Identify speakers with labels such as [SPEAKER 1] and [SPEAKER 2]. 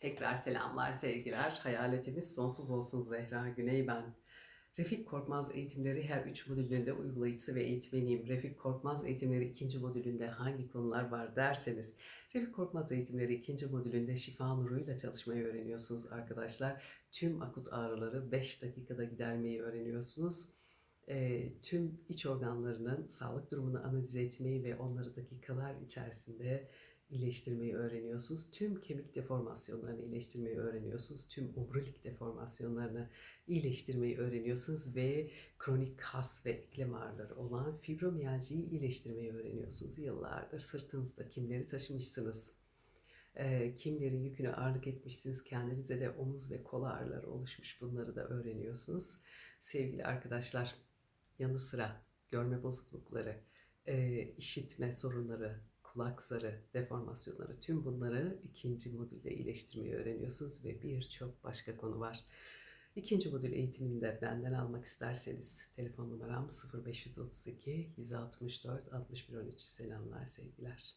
[SPEAKER 1] Tekrar selamlar, sevgiler. Hayaletimiz sonsuz olsun Zehra Güney ben. Refik Korkmaz eğitimleri her üç modülünde uygulayıcısı ve eğitmeniyim. Refik Korkmaz eğitimleri ikinci modülünde hangi konular var derseniz, Refik Korkmaz eğitimleri ikinci modülünde şifa nuruyla çalışmayı öğreniyorsunuz arkadaşlar. Tüm akut ağrıları 5 dakikada gidermeyi öğreniyorsunuz. Eee, tüm iç organlarının sağlık durumunu analiz etmeyi ve onları dakikalar içerisinde iyileştirmeyi öğreniyorsunuz. Tüm kemik deformasyonlarını iyileştirmeyi öğreniyorsunuz. Tüm omurilik deformasyonlarını iyileştirmeyi öğreniyorsunuz ve kronik kas ve eklem ağrıları olan fibromiyaljiyi iyileştirmeyi öğreniyorsunuz. Yıllardır sırtınızda kimleri taşımışsınız? Eee, kimlerin yükünü ağırlık etmişsiniz, kendinize de omuz ve kol ağrıları oluşmuş bunları da öğreniyorsunuz. Sevgili arkadaşlar, yanı sıra görme bozuklukları, eee, işitme sorunları, kulak zarı, deformasyonları tüm bunları ikinci modülde iyileştirmeyi öğreniyorsunuz ve birçok başka konu var. İkinci modül eğitiminde benden almak isterseniz telefon numaram 0532 164 61 13 selamlar sevgiler.